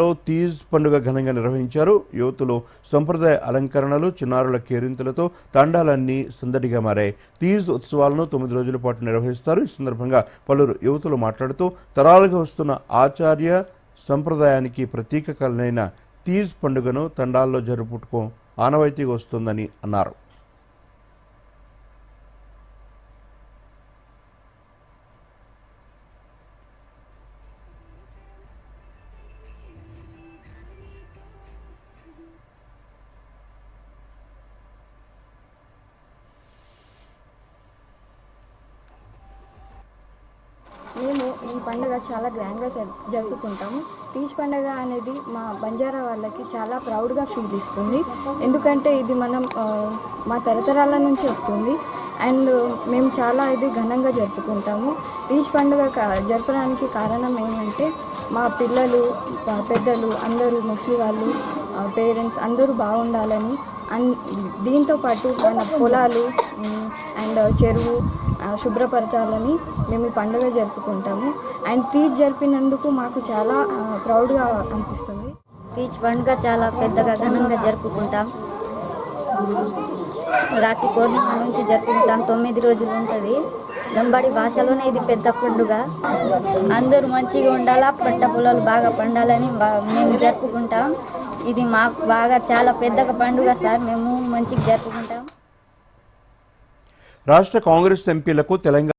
లో తీజ్ పండుగ ఘనంగా నిర్వహించారు. యువతులు సంప్రదాయ అలంకరణలు చిన్నారుల కేరింతలతో తాండాలన్నీ సందడిగా మారాయి. తీజ్ ఉత్సవాలను తొమ్మిది రోజుల పాటు నిర్వహిస్తారు. ఈ సందర్భంగా పలువురు యువతులు మాట్లాడుతూ తరాలుగా వస్తున్న ఆచార్య సంప్రదాయానికి ప్రతీక కలనైన తీజ్ పండుగను తండాల్లో జరుపుకో ఆనవాయితీగా వస్తుందని అన్నారు. మేము ఈ పండుగ చాలా గ్రాండ్గా జరుపుకుంటాము. తీజ్ పండుగ అనేది మా బంజారా వాళ్ళకి చాలా ప్రౌడ్గా ఫీల్ ఇస్తుంది. ఎందుకంటే ఇది మనం మా తరతరాల నుంచి వస్తుంది. అండ్ మేము చాలా ఇది ఘనంగా జరుపుకుంటాము. తీజ్ పండుగ క- జరపడానికి కారణం ఏంటంటే మా పిల్లలు పెద్దలు అందరూ ముస్లిం వాళ్ళు పేరెంట్స్ అందరూ బాగుండాలని అండ్ దీంతో పాటు మన పొలాలు అండ్ చెరువు శుభ్రపరచాలని మేము ఈ పండుగ జరుపుకుంటాము. అండ్ తీజ్ జరిపినందుకు మాకు చాలా ప్రౌడ్గా అనిపిస్తుంది. తీజ్ పండుగ చాలా పెద్దగా ఘనంగా జరుపుకుంటాం. రాఖీ పౌర్ణిమ నుంచి జరుపుకుంటాం. తొమ్మిది రోజులు ఉంటుంది. లంబాడి భాషలోనే ఇది పెద్ద పండుగ. అందరూ మంచిగా ఉండాలా పంట పొలాలు బాగా పండాలని మేము జరుపుకుంటాం. ఇది మాకు బాగా చాలా పెద్ద పండుగ సార్ మేము మంచిగా జరుపుకుంటాం. రాష్ట్ర కాంగ్రెస్ ఎంపీలకు తెలంగాణ